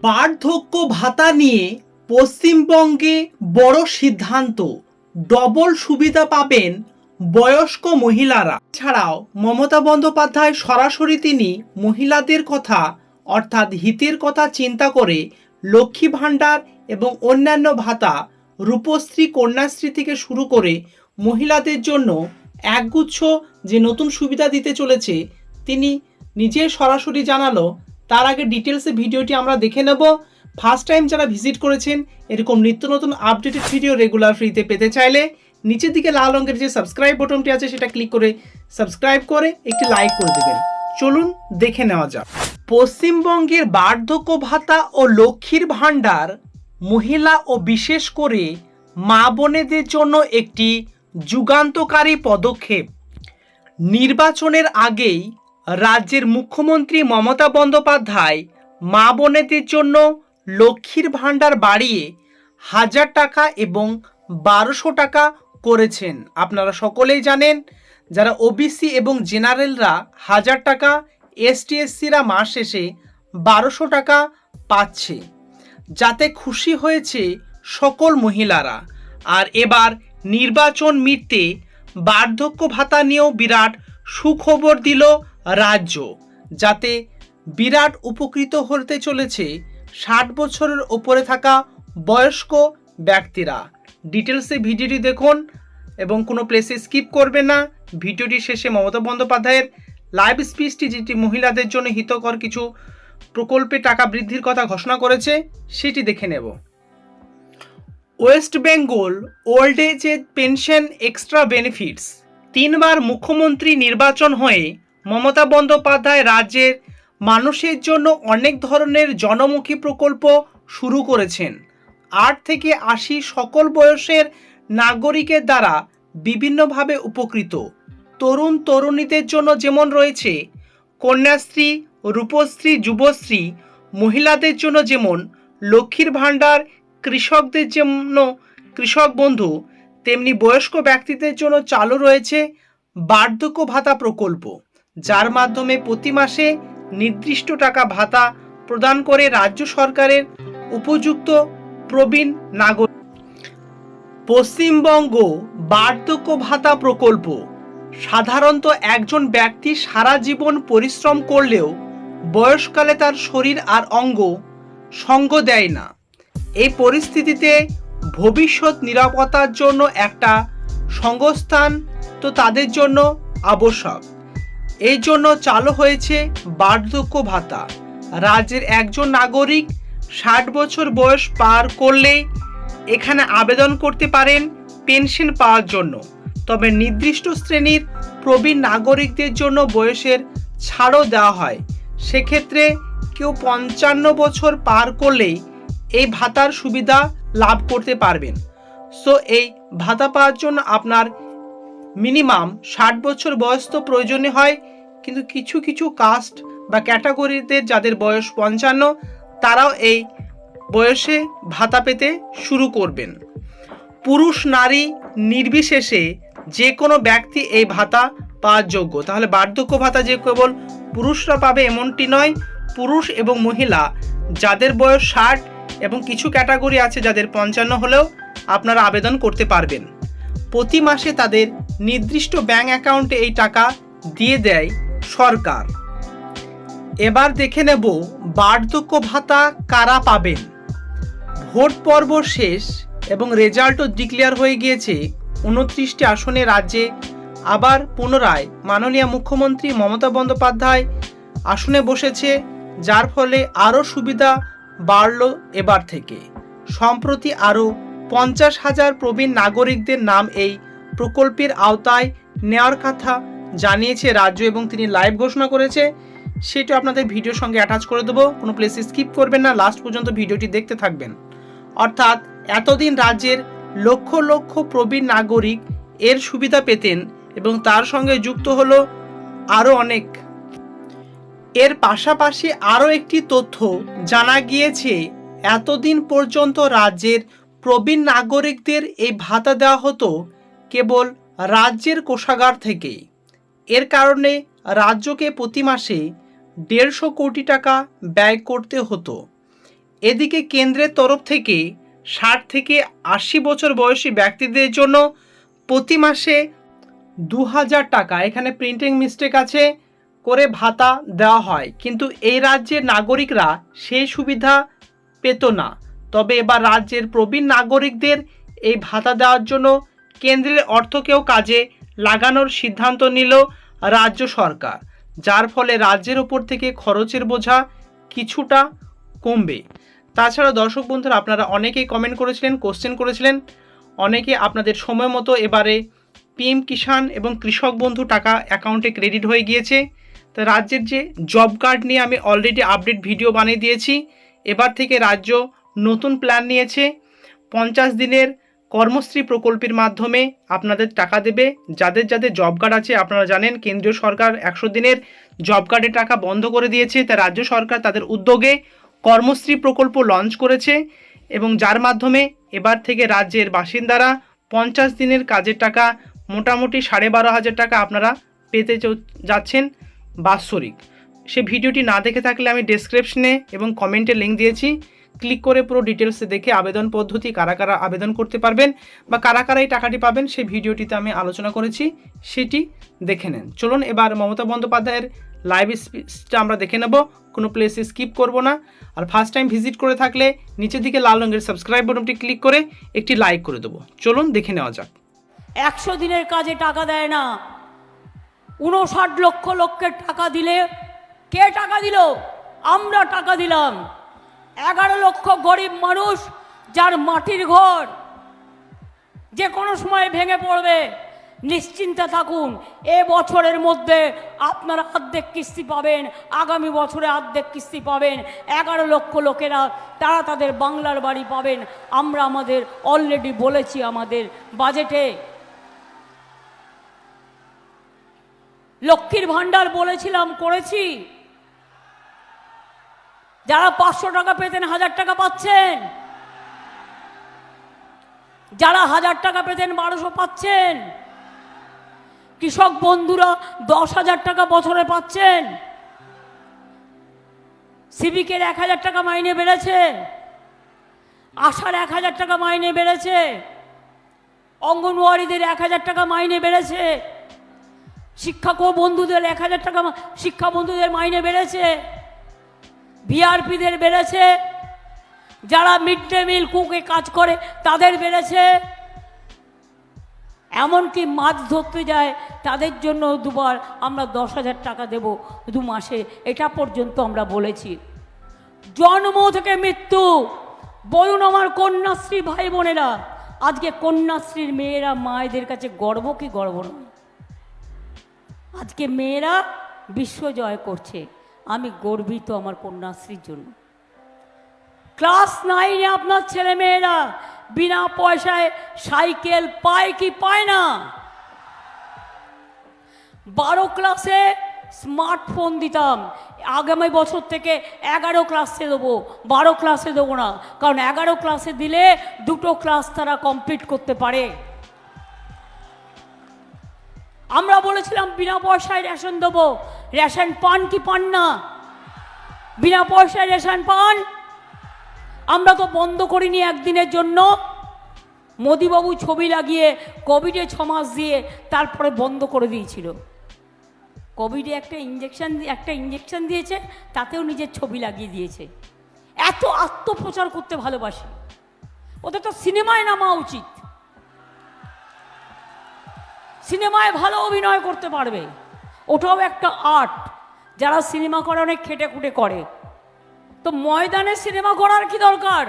বার্ধক্য ভাতা নিয়ে পশ্চিমবঙ্গে বড় সিদ্ধান্ত। ডবল সুবিধা পাবেন বয়স্ক মহিলারা। ছাড়াও মমতা বন্দ্যোপাধ্যায় সরাসরি তিনি মহিলাদের কথা, অর্থাৎ হিতের কথা চিন্তা করে লক্ষ্মী ভাণ্ডার এবং অন্যান্য ভাতা রূপশ্রী, কন্যাশ্রী থেকে শুরু করে মহিলাদের জন্য একগুচ্ছ যে নতুন সুবিধা দিতে চলেছে, তিনি নিজে সরাসরি জানালো তার আগে ডিটেলসে ভিডিওটি আমরা দেখে নেব। ফার্স্ট টাইম যারা ভিজিট করেছেন, এরকম নিত্য নতুন আপডেটেড ভিডিও রেগুলার ফ্রিতে পেতে চাইলে নিচের দিকে লাল রঙের যে সাবস্ক্রাইব বটনটি আছে, সেটা ক্লিক করে সাবস্ক্রাইব করে একটি লাইক করে দেবেন। চলুন দেখে নেওয়া যাক। পশ্চিমবঙ্গের বার্ধক্য ভাতা ও লক্ষ্মীর ভাণ্ডার মহিলা ও বিশেষ করে মা বোনেদের জন্য একটি যুগান্তকারী পদক্ষেপ। নির্বাচনের আগেই রাজ্যের মুখ্যমন্ত্রী মমতা বন্দ্যোপাধ্যায় মা বোনেদের জন্য লক্ষ্মীর ভাণ্ডার বাড়িয়ে হাজার টাকা এবং বারোশো টাকা করেছেন। আপনারা সকলেই জানেন, যারা ওবিসি এবং জেনারেলরা হাজার টাকা এসটি এসসিরা মাস শেষে বারোশো টাকা পাচ্ছে। যাতে খুশি হয়েছে সকল মহিলারা। আর এবার নির্বাচন মিটতে বার্ধক্য ভাতা নিয়েও বিরাট সুখবর দিল রাজ্য, যাতে বিরাট উপকৃত হতে চলেছে ষাট বছরের ওপরে থাকা বয়স্ক ব্যক্তিরা। ডিটেলসে ভিডিওটি দেখুন এবং কোনো প্লেসে স্কিপ করবে না। ভিডিওটি শেষে মমতা বন্দ্যোপাধ্যায়ের লাইভ স্পিচটি যেটি মহিলাদের জন্য হিতকর কিছু প্রকল্পে টাকা বৃদ্ধির কথা ঘোষণা করেছে, সেটি দেখে নেব। West Bengal old age pension extra benefits তিনবার মুখ্যমন্ত্রী নির্বাচন হয়ে মমতা বন্দ্যোপাধ্যায় রাজ্যের মানুষের জন্য অনেক ধরনের জনমুখী প্রকল্প শুরু করেছেন। আট থেকে আশি সকল বয়সের নাগরিকের দ্বারা বিভিন্নভাবে উপকৃত। তরুণ তরুণীদের জন্য যেমন রয়েছে কন্যাশ্রী, রূপশ্রী, যুবশ্রী, মহিলাদের জন্য যেমন লক্ষ্মীর ভাণ্ডার, কৃষকদের জন্য কৃষক বন্ধু, তেমনি বয়স্ক ব্যক্তিদের জন্য চালু রয়েছে বার্ধক্য ভাতা প্রকল্প। যার মাধ্যমে প্রতি মাসে নির্দিষ্ট টাকা ভাতা প্রদান করে রাজ্য সরকারের উপযুক্ত প্রবীণ নাগরিক। পশ্চিমবঙ্গ বার্ধক্য ভাতা প্রকল্প সাধারণত একজন ব্যক্তি সারা জীবন পরিশ্রম করলেও বয়সকালে তার শরীর আর অঙ্গ সঙ্গ দেয় না। এই পরিস্থিতিতে ভবিষ্যৎ নিরাপত্তার জন্য একটা সংস্থান তো তাদের জন্য আবশ্যক। এই জন্য চালু হয়েছে বার্ধক্য ভাতা। রাজ্যের একজন নাগরিক ষাট বছর বয়স পার করলেই এখানে আবেদন করতে পারেন পেনশন পাওয়ার জন্য। তবে নির্দিষ্ট শ্রেণির প্রবীণ নাগরিকদের জন্য বয়সের ছাড়ও দেওয়া হয়। সেক্ষেত্রে কেউ পঞ্চান্ন বছর পার করলেই এই ভাতার সুবিধা লাভ করতে পারবেন। সো এই ভাতা পাওয়ার জন্য আপনার মিনিমাম ষাট বছর বয়স তো প্রয়োজনে হয়, কিন্তু কিছু কিছু কাস্ট বা ক্যাটাগরিতে যাদের বয়স পঞ্চান্ন, তারাও এই বয়সে ভাতা পেতে শুরু করবেন। পুরুষ, নারী নির্বিশেষে যে কোনো ব্যক্তি এই ভাতা পাওয়ার যোগ্য। তাহলে বার্ধক্য ভাতা যে কেবল পুরুষরা পাবে এমনটি নয়, পুরুষ এবং মহিলা যাদের বয়স ষাট এবং কিছু ক্যাটাগরি আছে যাদের পঞ্চান্ন হলেও আপনারা আবেদন করতে পারবেন। প্রতি মাসে তাদের নির্দিষ্ট ব্যাঙ্ক অ্যাকাউন্টে এই টাকা দিয়ে দেয় সরকার। এবার দেখে নেব বার্ধক্য ভাতা কারা পাবেন। ভোট পর্ব শেষ এবং রেজাল্টও ডিক্লেয়ার হয়ে গিয়েছে উনত্রিশটি আসনে রাজ্যে। আবার পুনরায় মাননীয় মুখ্যমন্ত্রী মমতা বন্দ্যোপাধ্যায় আসনে বসেছে, যার ফলে আরও সুবিধা বাড়ল এবার থেকে। সম্প্রতি আরও পঞ্চাশ হাজার প্রবীণ নাগরিকদের নাম এই প্রকল্পের আওতায় নেওয়ার কথা জানিয়েছে রাজ্য এবং তিনি লাইভ ঘোষণা করেছে। সেটা আপনাদের ভিডিওর সঙ্গে অ্যাটাচ করে দেবো। কোনো প্লেসে স্কিপ করবেন না লাস্ট পর্যন্ত ভিডিওটি দেখতে থাকবেন। অর্থাৎ এতদিন রাজ্যের লক্ষ লক্ষ প্রবীণ নাগরিক এর সুবিধা পেতেন এবং তার সঙ্গে যুক্ত হলো আরও অনেক। এর পাশাপাশি আরও একটি তথ্য জানা গিয়েছে, এতদিন পর্যন্ত রাজ্যের প্রবীণ নাগরিকদের এই ভাতা দেওয়া হতো কেবল রাজ্যের কোষাগার থেকেই। এর কারণে রাজ্যকে প্রতি মাসে দেড়শো কোটি টাকা ব্যয় করতে হতো। এদিকে কেন্দ্রের তরফ থেকে ষাট থেকে আশি বছর বয়সী ব্যক্তিদের জন্য প্রতি মাসে দু হাজার টাকা, এখানে প্রিন্টিং মিস্টেক আছে, করে ভাতা দেওয়া হয়। কিন্তু এই রাজ্যের নাগরিকরা সেই সুবিধা পেত না। তবে এবার রাজ্যের প্রবীণ নাগরিকদের এই ভাতা দেওয়ার জন্য কেন্দ্রের অর্থকেও কাজে লাগানোর সিদ্ধান্ত নিল রাজ্য সরকার, যার ফলে রাজ্যের ওপর থেকে খরচের বোঝা কিছুটা কমবে। তাছাড়া দর্শক বন্ধুরা, আপনারা অনেকেই কমেন্ট করেছিলেন কোশ্চেন করেছিলেন। অনেকে আপনাদের সময় মতো এবারে পিএম কিষাণ এবং কৃষক বন্ধু টাকা অ্যাকাউন্টে ক্রেডিট হয়ে গিয়েছে। তা রাজ্যের যে জব কার্ড নিয়ে আমি অলরেডি আপডেট ভিডিও বানিয়ে দিয়েছি, এবার থেকে রাজ্য নতুন প্ল্যান নিয়েছে। পঞ্চাশ দিনের কর্মশ্রী প্রকল্পের মাধ্যমে আপনাদের টাকা দেবে। যাদের যাদের জব কার্ড আছে, আপনারা জানেন, কেন্দ্রীয় সরকার একশো দিনের জব কার্ডের টাকা বন্ধ করে দিয়েছে। তা রাজ্য সরকার তাদের উদ্যোগে কর্মশ্রী প্রকল্প লঞ্চ করেছে এবং যার মাধ্যমে এবার থেকে রাজ্যের বাসিন্দারা পঞ্চাশ দিনের কাজের টাকা, মোটামুটি সাড়ে বারো হাজার টাকা আপনারা পেতে যাচ্ছেন বাৎসরিক। সে ভিডিওটি না দেখে থাকলে আমি ডেসক্রিপশনে এবং কমেন্টে লিঙ্ক দিয়েছি। ক্লিক করে পুরো ডিটেলসে দেখে আবেদন পদ্ধতি, কারা কারা আবেদন করতে পারবেন বা কারা কারা এই টাকাটি পাবেন, সেই ভিডিওটিতে আমি আলোচনা করেছি, সেটি দেখে নেন। চলুন এবার মমতা বন্দ্যোপাধ্যায়ের লাইভ স্পিচটা আমরা দেখে নেব। কোনো প্লেসে স্কিপ করব না। আর ফার্স্ট টাইম ভিজিট করে থাকলে নিচের দিকে লাল রঙের সাবস্ক্রাইব বাটনটি ক্লিক করে একটি লাইক করে দেবো। চলুন দেখে নেওয়া যাক। একশো দিনের কাজে টাকা দেয় না। উনষাট লক্ষ লক্ষের টাকা দিলে কে টাকা দিল? আমরা টাকা দিলাম। এগারো লক্ষ গরিব মানুষ যার মাটির ঘর যে কোনো সময় ভেঙে পড়বে। নিশ্চিন্তে থাকুন, এ বছরের মধ্যে আপনারা অর্ধেক কিস্তি পাবেন, আগামী বছরে অর্ধেক কিস্তি পাবেন। এগারো লক্ষ লোকেরা তারা তাদের বাংলার বাড়ি পাবেন। আমরা আমাদের অলরেডি বলেছি আমাদের বাজেটে লক্ষ্মীর ভাণ্ডার বলেছিলাম, করেছি। যারা পাঁচশো টাকা পেতেন, হাজার টাকা পাচ্ছেন। যারা হাজার টাকা পেতেন, বারোশো পাচ্ছেন। কৃষক বন্ধুরা, দশ হাজার টাকা বছরে পাচ্ছেন। সিভিকের এক হাজার টাকা মাইনে বেড়েছে। আশার এক হাজার টাকা মাইনে বেড়েছে। অঙ্গনওয়াড়িদের এক হাজার টাকা মাইনে বেড়েছে। শিক্ষক বন্ধুদের এক হাজার টাকা শিক্ষা বন্ধুদের মাইনে বেড়েছে। ভিআরপিদের বেড়েছে। যারা মিড ডে মিল কুকে কাজ করে, তাদের বেড়েছে। এমনকি মাছ ধরতে যায়, তাদের জন্য দুবার আমরা দশ হাজার টাকা দেব দু মাসে। এটা পর্যন্ত আমরা বলেছি। জন্ম থেকে মৃত্যু। বলুন আমার কন্যাশ্রী ভাই বোনেরা আজকে কন্যাশ্রীর মেয়েরা মায়েদের কাছে গর্ব কি গর্ব নয়? আজকে মেয়েরা বিশ্ব জয় করছে। আমি গর্বিত আমার কন্যাশ্রীর জন্য। ক্লাস নাইনে আপনার ছেলে মেয়েরা বিনা পয়সায় সাইকেল পায় কি পায় না? বারো ক্লাসে স্মার্টফোন দিতাম। আগামী বছর থেকে এগারো ক্লাসে দেবো। বারো ক্লাসে দেবো না, কারণ এগারো ক্লাসে দিলে দুটো ক্লাস তারা কমপ্লিট করতে পারে। আমরা বলেছিলাম, বিনা পয়সায় রেশন দেবো। রেশন পান কি পান না? বিনা পয়সায় রেশন পান? আমরা তো বন্ধ করিনি একদিনের জন্য। মোদিবাবু ছবি লাগিয়ে কোভিডে ছ মাস দিয়ে তারপরে বন্ধ করে দিয়েছিল। কোভিডে একটা ইঞ্জেকশন একটা ইঞ্জেকশন দিয়েছে, তাতেও নিজের ছবি লাগিয়ে দিয়েছে। এত আত্মপ্রচার করতে ভালোবাসে। ওদের তো সিনেমায় নামা উচিত। সিনেমায় ভালো অভিনয় করতে পারবে। ওটাও একটা আর্ট। যারা সিনেমা করে অনেক খেটে খুটে করে। তো ময়দানে সিনেমা করার কি দরকার?